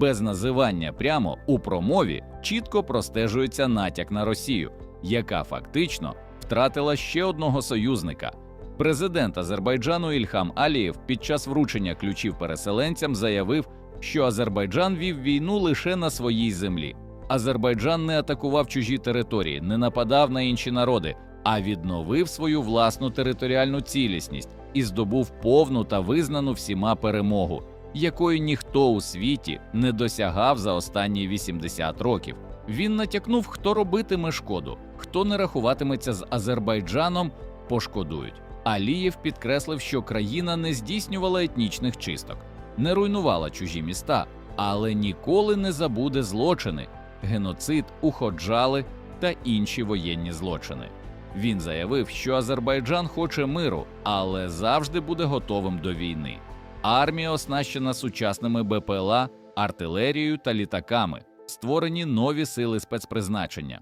Без називання прямо у промові чітко простежується натяк на Росію, яка фактично втратила ще одного союзника. Президент Азербайджану Ільхам Алієв під час вручення ключів переселенцям заявив, що Азербайджан вів війну лише на своїй землі. Азербайджан не атакував чужі території, не нападав на інші народи, а відновив свою власну територіальну цілісність і здобув повну та визнану всіма перемогу, якої ніхто у світі не досягав за останні 80 років. Він натякнув, хто робитиме шкоду, хто не рахуватиметься з Азербайджаном, пошкодують. Алієв підкреслив, що країна не здійснювала етнічних чисток, не руйнувала чужі міста, але ніколи не забуде злочини, геноцид, уходжали та інші воєнні злочини. Він заявив, що Азербайджан хоче миру, але завжди буде готовим до війни. Армія оснащена сучасними БПЛА, артилерією та літаками, створені нові сили спецпризначення.